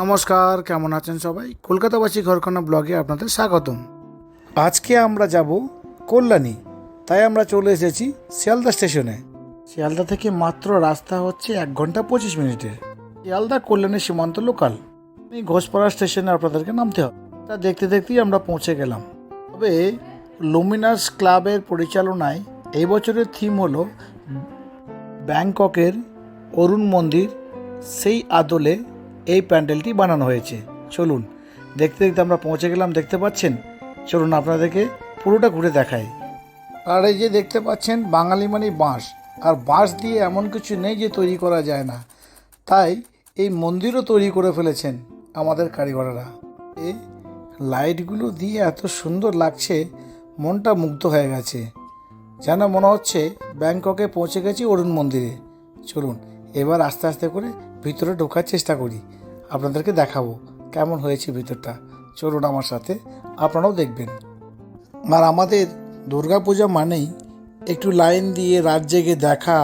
নমস্কার, কেমন আছেন সবাই? কলকাতাবাসী ঘরখানা ব্লগে আপনাদের স্বাগতম। আজকে আমরা যাব কল্যাণী, তাই আমরা চলে এসেছি শিয়ালদা স্টেশনে। শিয়ালদা থেকে মাত্র রাস্তা হচ্ছে এক ঘণ্টা পঁচিশ মিনিটের শিয়ালদা কল্যাণী সীমান্ত লোকাল এই ঘোষপাড়া স্টেশনে আপনাদেরকে নামতে হবে। তা দেখতে দেখতেই আমরা পৌঁছে গেলাম। তবে লুমিনাস ক্লাবের পরিচালনায় এই বছরের থিম হলো ব্যাংককের অরুণ মন্দির, সেই আদলে এই প্যান্ডেলটি বানানো হয়েছে। চলুন, দেখতে দেখতে আমরা পৌঁছে গেলাম, দেখতে পাচ্ছেন? চলুন আপনাদেরকে পুরোটা ঘুরে দেখাই। আর এই যে দেখতে পাচ্ছেন, বাঙালি মানে বাঁশ। আর বাঁশ দিয়ে এমন কিছু নেই যে তৈরি করা যায় না। তাই এই মন্দিরও তৈরি করে ফেলেছেন আমাদের কারিগররা। এই লাইটগুলো দিয়ে এত সুন্দর লাগছে, মনটা মুগ্ধ হয়ে গেছে। যেন মনে হচ্ছে ব্যাংককে পৌঁছে গেছি অরুণ মন্দিরে। চলুন, এবার আস্তে আস্তে করে ভিতরে ঢোকার চেষ্টা করি। আপনাদেরকে দেখাবো কেমন হয়েছে ভিতরটা। চলুন আমার সাথে আপনারাও দেখবেন। আর আমাদের দুর্গাপূজা মানেই একটু লাইন দিয়ে রাত জেগে দেখা,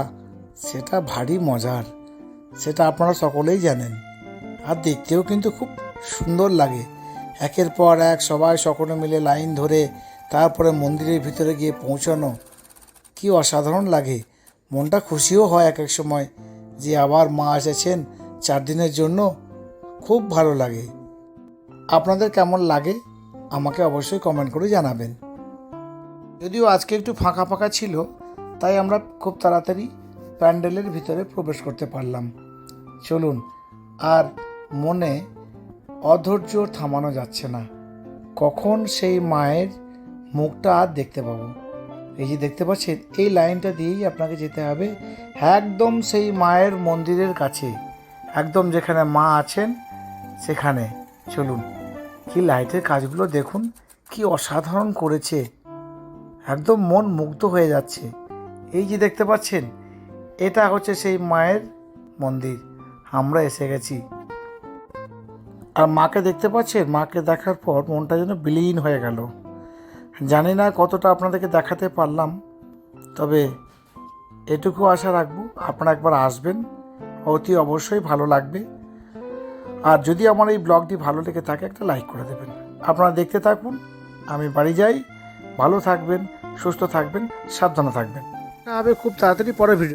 সেটা ভারী মজার। সেটা আপনারা সকলেই জানেন। আর দেখতেও কিন্তু খুব সুন্দর লাগে। একের পর এক সবাই সকলে মিলে লাইন ধরে তারপরে মন্দিরের ভিতরে গিয়ে পৌঁছানো। কি অসাধারণ লাগে। মনটা খুশিও হয় এক এক সময়। যে আবার মা এসেছেন চার দিনের জন্য, খুব ভালো লাগে। আপনাদের কেমন লাগে? আমাকে অবশ্যই কমেন্ট করে জানাবেন। যদিও আজকে একটু ফাঁকা ফাঁকা ছিল, তাই আমরা খুব তাড়াতাড়ি প্যান্ডেলের ভিতরে প্রবেশ করতে পারলাম। চলুন, আর মনে অধৈর্য থামানো যাচ্ছে না। কখন সেই মায়ের মুখটা আর দেখতে পাবো? এই যে দেখতে পাচ্ছেন, এই লাইনটা দিয়েই আপনাকে যেতে হবে একদম সেই মায়ের মন্দিরের কাছে। একদম যেখানে মা আছেন, সেখানে। চলুন, কি লাইটের কাজগুলো দেখুন, কি অসাধারণ করেছে। একদম মন মুগ্ধ হয়ে যাচ্ছে। এই যে দেখতে পাচ্ছেন, এটা হচ্ছে সেই মায়ের মন্দির। আমরা এসে গেছি। আর মাকে দেখতে পাচ্ছেন, মাকে দেখার পর মনটা যেন বিলীন হয়ে গেল। জানি না কতটা আপনাদেরকে দেখাতে পারলাম, তবে এটুকু আশা রাখব আপনারা একবার আসবেন, অতি অবশ্যই ভালো লাগবে। আর যদি আমার এই ব্লগটি ভালো লেগে থাকে, একটা লাইক করে দেবেন। আপনারা দেখতে থাকুন, আমি বাড়ি যাই, ভালো থাকবেন, সুস্থ থাকবেন, সাবধানে থাকবেন। হবে খুব তাড়াতাড়ি পরে ভিডিও